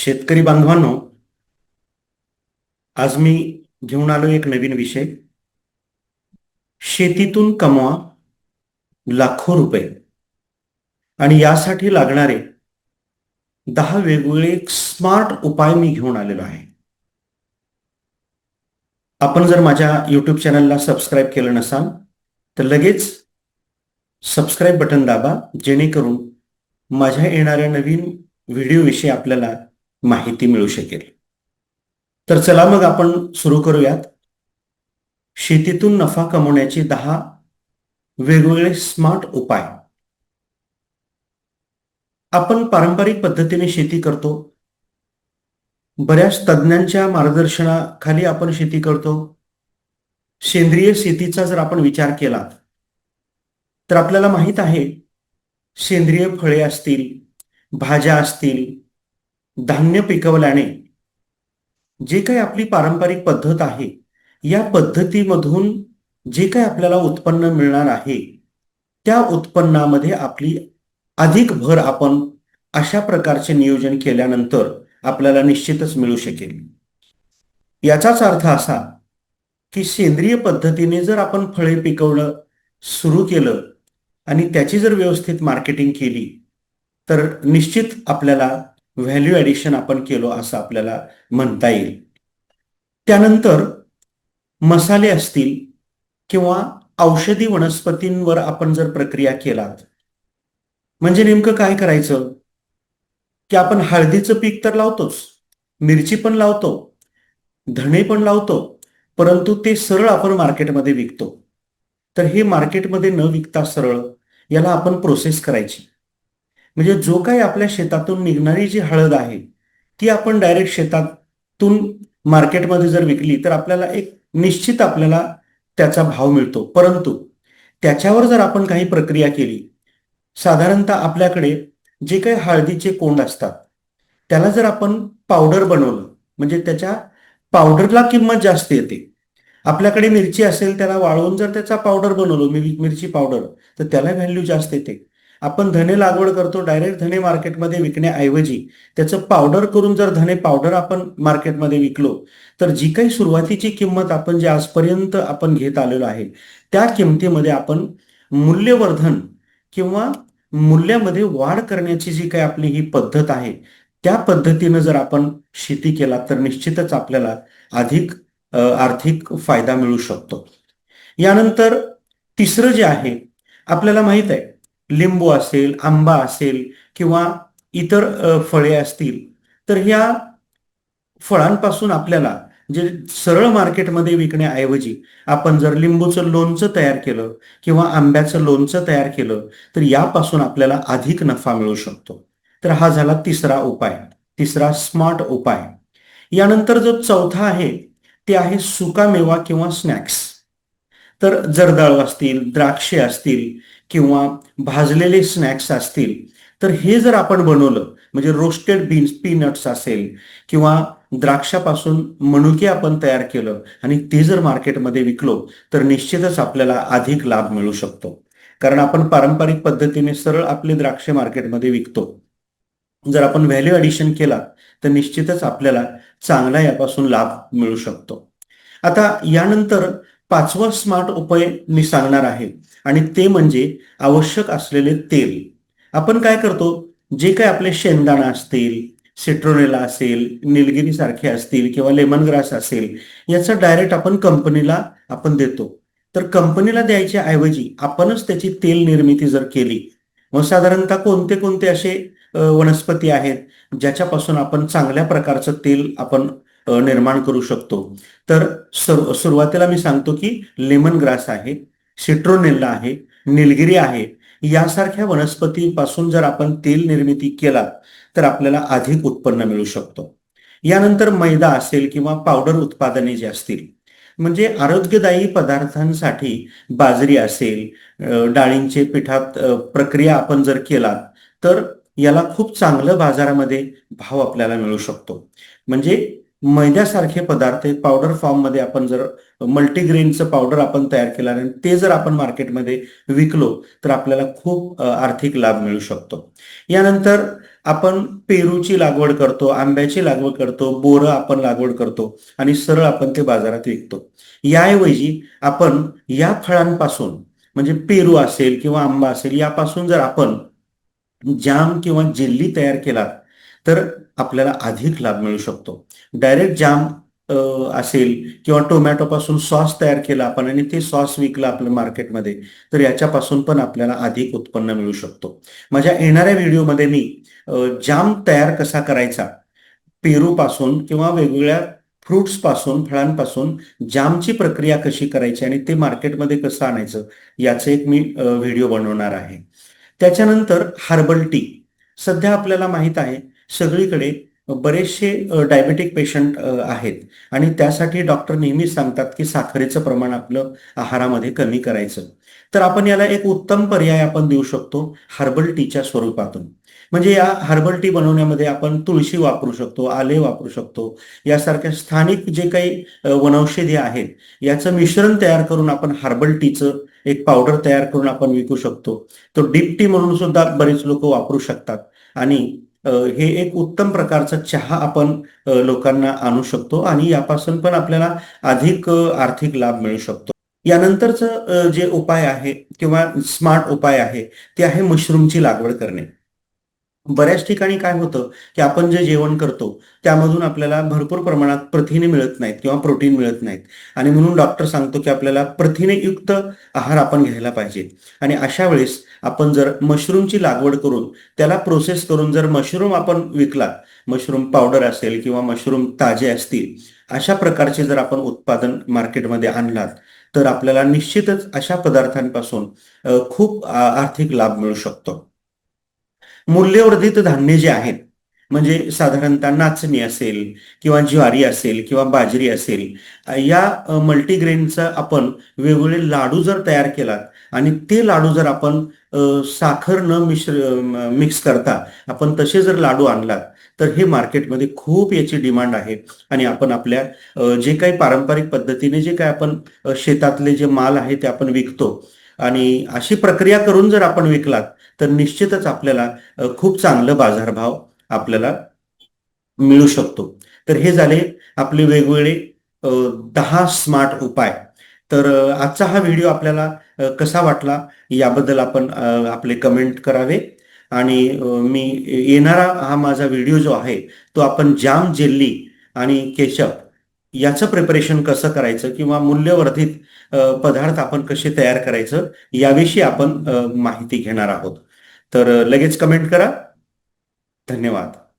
शेतकरी बांधवांनो आज मी घेऊन आलो एक नवीन विषय. शेतीतून कमवा लाखो रुपये. आणि यासाठी लागणारे दहा वेगवेगळे स्मार्ट उपाय मी घेऊन आलेलो आहे. आपण जर माझ्या युट्यूब चॅनलला सबस्क्राईब केलं नसाल तर लगेच सबस्क्राईब बटन दाबा जेणेकरून माझ्या येणाऱ्या नवीन व्हिडिओविषयी आपल्याला माहिती मिळू शकेल. तर चला मग आपण सुरू करूयात. शेतीतून नफा कमवण्याचे दहा वेगवेगळे स्मार्ट उपाय. आपण पारंपरिक पद्धतीने शेती करतो. बऱ्याच तज्ज्ञांच्या मार्गदर्शनाखाली आपण शेती करतो. सेंद्रिय शेतीचा जर आपण विचार केला तर आपल्याला माहीत आहे सेंद्रिय फळे असतील भाज्या असतील धान्य पिकवल्याने जे काही आपली पारंपरिक पद्धत आहे या पद्धतीमधून जे काही आपल्याला उत्पन्न मिळणार आहे त्या उत्पन्नामध्ये आपली अधिक भर आपण अशा प्रकारचे नियोजन केल्यानंतर आपल्याला निश्चितच मिळू शकेल. याचाच अर्थ असा की सेंद्रिय पद्धतीने जर आपण फळे पिकवणं सुरू केलं आणि त्याची जर व्यवस्थित मार्केटिंग केली तर निश्चित आपल्याला व्हॅल्यू ॲडिशन आपण केलो असं आपल्याला म्हणता येईल. त्यानंतर मसाले असतील किंवा औषधी वनस्पतींवर आपण जर प्रक्रिया केला म्हणजे नेमकं काय करायचं? की आपण हळदीचं पीक तर लावतोच मिरची पण लावतो धणे पण लावतो परंतु ते सरळ आपण मार्केटमध्ये विकतो. तर हे मार्केटमध्ये न विकता सरळ याला आपण प्रोसेस करायची. म्हणजे जो काही आपल्या शेतातून निघणारी जी हळद आहे ती आपण डायरेक्ट शेतातून मार्केटमध्ये जर विकली तर आपल्याला एक निश्चित आपल्याला त्याचा भाव मिळतो. परंतु त्याच्यावर जर आपण काही प्रक्रिया केली साधारणतः आपल्याकडे जे काही हळदीचे कोंड असतात त्याला जर आपण पावडर बनवलं म्हणजे त्याच्या पावडरला किंमत जास्त येते. आपल्याकडे मिरची असेल त्याला वाळवून जर त्याचा पावडर बनवलं मिरची पावडर तर त्याला व्हॅल्यू जास्त येते. आपण धने लागवड करतो डायरेक्ट धने मार्केटमध्ये विकण्याऐवजी त्याचं पावडर करून जर धने पावडर आपण मार्केटमध्ये विकलो तर जी काही सुरुवातीची किंमत आपण जे आजपर्यंत आपण घेत आलेलो आहे त्या किमतीमध्ये आपण मूल्यवर्धन किंवा मूल्यामध्ये वाढ करण्याची जी काही आपली ही पद्धत आहे त्या पद्धतीनं जर आपण शेती केला तर निश्चितच आपल्याला अधिक आर्थिक फायदा मिळू शकतो. यानंतर तिसरं जे आहे आपल्याला माहीत आहे लिंबू असेल आंबा असेल किंवा इतर फळे असतील तर ह्या फळांपासून आपल्याला जे सरळ मार्केटमध्ये विकण्याऐवजी आपण जर लिंबूचं लोणचं तयार केलं किंवा आंब्याचं लोणचं तयार केलं तर यापासून आपल्याला अधिक नफा मिळू शकतो. तर हा झाला तिसरा उपाय तिसरा स्मार्ट उपाय. यानंतर जो चौथा आहे ते आहे सुकामेवा किंवा स्नॅक्स. तर जर्दाळू असतील द्राक्षे असतील किंवा भाजलेले स्नॅक्स असतील तर हे जर आपण बनवलं म्हणजे रोस्टेड बीन्स पीनट्स असेल किंवा द्राक्षापासून मनुके आपण तयार केलं आणि ते जर मार्केटमध्ये विकलो तर निश्चितच आपल्याला अधिक लाभ मिळू शकतो. कारण आपण पारंपरिक पद्धतीने सरळ आपले द्राक्षे मार्केटमध्ये विकतो. जर आपण व्हॅल्यू ॲडिशन केला तर निश्चितच आपल्याला चांगला यापासून लाभ मिळू शकतो. आता यानंतर पाचवा स्मार्ट उपाय मी सांगणार आहे आणि ते म्हणजे आवश्यक असलेले तेल. आपण काय करतो? जे काही आपले शेंगदाणा असतील सिट्रोनेला असेल निलगिरी सारखे असतील किंवा लेमन ग्रास असेल याचं डायरेक्ट आपण कंपनीला आपण देतो. तर कंपनीला द्यायच्या ऐवजी आपणच त्याची तेल निर्मिती जर केली मग साधारणतः कोणते कोणते असे वनस्पती आहेत ज्याच्यापासून आपण चांगल्या प्रकारचं तेल आपण निर्माण करू शकतो. तर सुरुवातीला मी सांगतो की लेमन ग्रास आहे सिट्रोनेल्ला आहे निलगिरी आहे यासारख्या वनस्पतीपासून जर आपण तेल निर्मिती केला तर आपल्याला अधिक उत्पन्न मिळू शकतो. यानंतर मैदा असेल किंवा पावडर उत्पादने जी असतील म्हणजे आरोग्यदायी पदार्थांसाठी बाजरी असेल डाळींचे पिठात प्रक्रिया आपण जर केला तर याला खूप चांगलं बाजारामध्ये भाव आपल्याला मिळू शकतो. म्हणजे मैद्यासारखे पदार्थ पावडर फॉर्ममध्ये आपण जर मल्टीग्रेनचं पावडर आपण तयार केलं आणि ते जर आपण मार्केटमध्ये विकलो तर आपल्याला खूप आर्थिक लाभ मिळू शकतो. यानंतर आपण पेरूची लागवड करतो आंब्याची लागवड करतो बोरं आपण लागवड करतो आणि सरळ आपण ते बाजारात विकतो. याऐवजी आपण या फळांपासून म्हणजे पेरू असेल किंवा आंबा असेल यापासून जर आपण जाम किंवा जेल्ली तयार केला तर आपल्याला अधिक लाभ मिळू शकतो. डायरेक्ट जाम असेल किंवा टोमॅटोपासून सॉस तयार केला आपण आणि ते सॉस विकलं आपल्या मार्केटमध्ये तर याच्यापासून पण आपल्याला अधिक उत्पन्न मिळू शकतो. माझ्या येणाऱ्या व्हिडिओमध्ये मी जाम तयार कसा करायचा? पेरूपासून किंवा वेगवेगळ्या फ्रुट्सपासून फळांपासून जामची प्रक्रिया कशी करायची आणि ते मार्केटमध्ये कसं आणायचं याचे एक मी व्हिडिओ बनवणार आहे. त्याच्यानंतर हर्बल टी सध्या आपल्याला माहीत आहे सगळीकडे बरेचसे डायबेटिक पेशंट आहेत. आणि त्यासाठी डॉक्टर नेहमीच सांगतात की साखरेचं प्रमाण आपलं आहारामध्ये कमी करायचं. तर आपण याला एक उत्तम पर्याय आपण देऊ शकतो हर्बल टीच्या स्वरूपातून. म्हणजे या हर्बल टी बनवण्यामध्ये आपण तुळशी वापरू शकतो आले वापरू शकतो. यासारख्या स्थानिक जे काही वनौषधी आहेत याचं मिश्रण तयार करून आपण हर्बल टीचं एक पावडर तयार करून आपण विकू शकतो. तो डीप टी म्हणून सुद्धा बरेच लोक वापरू शकतात. आणि हे एक उत्तम प्रकारचा चहा आपण लोकांना आणू शकतो आणि यापासून पण आपल्याला अधिक आर्थिक लाभ मिळू शकतो. यानंतरचं जे उपाय आहे किंवा स्मार्ट उपाय आहे ते आहे मशरूमची लागवड करणे. बऱ्याच ठिकाणी काय होतं की आपण जे जेवण करतो त्यामधून आपल्याला भरपूर प्रमाणात प्रथिने मिळत नाहीत किंवा प्रोटीन मिळत नाहीत. आणि म्हणून डॉक्टर सांगतो की आपल्याला प्रथिनेयुक्त आहार आपण घ्यायला पाहिजे. आणि अशा वेळेस आपण जर मशरूमची लागवड करून त्याला प्रोसेस करून जर मशरूम आपण विकला मशरूम पावडर असेल किंवा मशरूम ताजे असतील अशा प्रकारचे जर आपण उत्पादन मार्केटमध्ये आणलात तर आपल्याला निश्चितच अशा पदार्थांपासून खूप आर्थिक लाभ मिळू शकतो. मूल्यवर्धित धान्य जे आहेत म्हणजे साधारणतः नाचणी असेल किंवा ज्वारी असेल किंवा बाजरी असेल या मल्टीग्रेनचा आपण वेगवेगळे लाडू जर तयार केलात आणि ते लाडू जर आपण साखर न मिश्र मिक्स करता आपण तसे जर लाडू आणलात तर हे मार्केटमध्ये खूप याची डिमांड आहे आणि आपण आपल्या जे काही पारंपरिक पद्धतीने जे काही आपण शेतातले जे माल आहे ते आपण विकतो आणि अशी प्रक्रिया करून जर आपण विकलात तर निश्चितच आपल्याला खूप चांगलं बाजारभाव आपल्याला मिळू शकतो. तर हे झाले आपले वेगवेगळे दहा स्मार्ट उपाय. तर आजचा हा व्हिडिओ आपल्याला कसा वाटला याबद्दल आपण आपले कमेंट करावे. आणि मी येणारा हा माझा व्हिडिओ जो आहे तो आपण जाम जेल्ली आणि केशप याचं प्रिपरेशन कसं करायचं किंवा मूल्यवर्धित पदार्थ आपण कसे तयार करायचं याविषयी आपण माहिती घेणार आहोत. तर लगेच कमेंट करा. धन्यवाद.